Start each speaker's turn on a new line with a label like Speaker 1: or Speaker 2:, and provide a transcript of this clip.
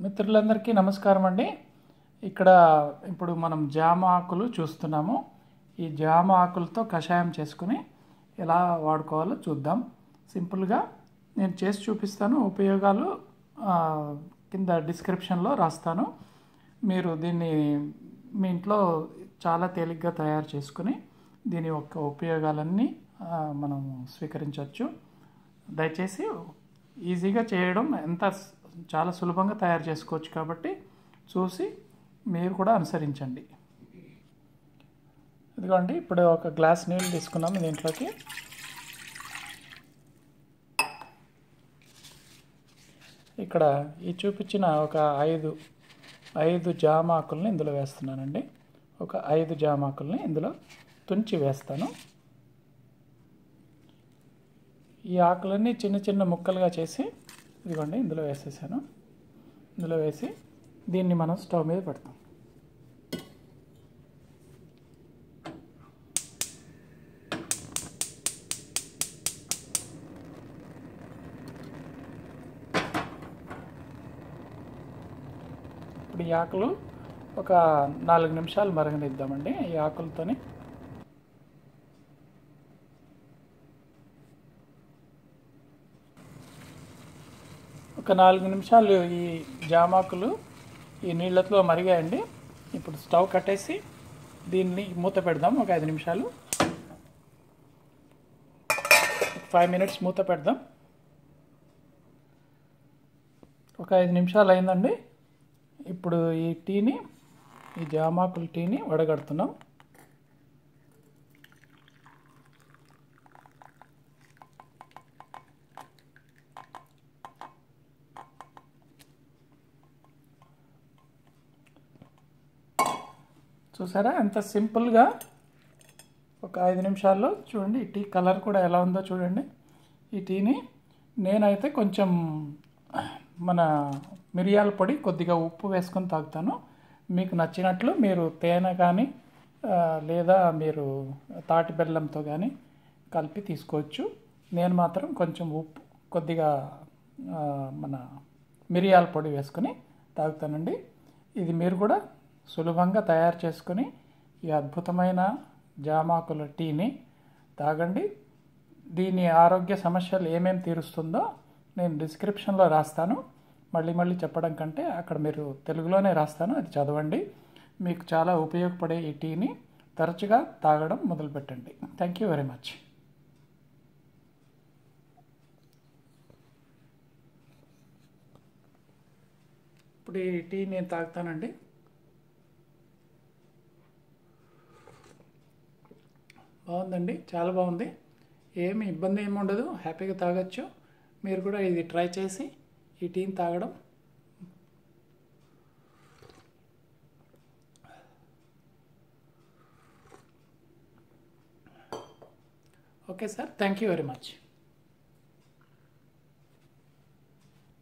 Speaker 1: మిత్రులందరికీ నమస్కారం అండి. ఇక్కడ ఇప్పుడు మనం జామ ఆకులు చూస్తున్నాము. ఈ జామ ఆకులతో కషాయం చేసుకుని ఎలా వాడుకోవాలో చూద్దాం. సింపుల్గా నేను చేసి చూపిస్తాను. ఉపయోగాలు కింద డిస్క్రిప్షన్లో రాస్తాను. మీరు దీన్ని మీ ఇంట్లో చాలా తేలిగ్గా తయారు చేసుకుని దీని యొక్క ఉపయోగాలన్నీ మనం స్వీకరించవచ్చు. దయచేసి ఈజీగా చేయడం ఎంత చాలా సులభంగా తయారు చేసుకోవచ్చు కాబట్టి చూసి మీరు కూడా అనుసరించండి. ఇదిగోండి ఇప్పుడు ఒక గ్లాస్ నీళ్ళు తీసుకున్నాము దీంట్లోకి. ఇక్కడ ఈ చూపించిన ఒక ఐదు ఐదు జామాకుల్ని ఇందులో వేస్తున్నానండి. ఒక ఐదు జామాకుల్ని ఇందులో తుంచి వేస్తాను. ఈ ఆకులన్నీ చిన్న చిన్న ముక్కలుగా చేసి ఇదిగోండి ఇందులో వేసేసాను. ఇందులో వేసి దీన్ని మనం స్టవ్ మీద పెడతాం. ఇప్పుడు ఈ ఆకులు ఒక నాలుగు నిమిషాలు మరగనిద్దామండి. ఈ ఆకులతోని ఒక నాలుగు నిమిషాలు ఈ జామాకులు ఈ నీళ్ళతో మరిగాయండి. ఇప్పుడు స్టవ్ కట్టేసి దీన్ని మూత పెడదాం ఒక ఐదు నిమిషాలు. ఫైవ్ మినిట్స్ మూత పెడదాం. ఒక ఐదు నిమిషాలు అయిందండి. ఇప్పుడు ఈ టీని ఈ జామాకుల టీని వడగడుతున్నాం. చూసారా? ఎంత సింపుల్గా ఒక ఐదు నిమిషాల్లో చూడండి ఈ టీ కలర్ కూడా ఎలా ఉందో చూడండి. ఈ టీని నేనైతే కొంచెం మన మిరియాల పొడి కొద్దిగా ఉప్పు వేసుకొని తాగుతాను. మీకు నచ్చినట్లు మీరు తేనె కానీ లేదా మీరు తాటి బెల్లంతో కానీ కలిపి తీసుకోవచ్చు. నేను మాత్రం కొంచెం ఉప్పు కొద్దిగా మన మిరియాల పొడి వేసుకొని తాగుతానండి. ఇది మీరు కూడా సులభంగా తయారు చేసుకొని ఈ అద్భుతమైన జామాకుల టీని తాగండి. దీని ఆరోగ్య సమస్యలు ఏమేమి తీరుస్తుందో నేను డిస్క్రిప్షన్లో రాస్తాను. మళ్ళీ మళ్ళీ చెప్పడం కంటే అక్కడ మీరు తెలుగులోనే రాస్తాను అది చదవండి. మీకు చాలా ఉపయోగపడే ఈ టీని తరచుగా తాగడం మొదలుపెట్టండి. థ్యాంక్ యూ వెరీ మచ్ ఇప్పుడు ఈ టీ నేను తాగుతానండి. బాగుందండి చాలా బాగుంది. ఏమి ఇబ్బంది ఏమి ఉండదు హ్యాపీగా తాగొచ్చు. మీరు కూడా ఇది ట్రై చేసి ఈ టీని తాగడం. Okay sir thank you very much.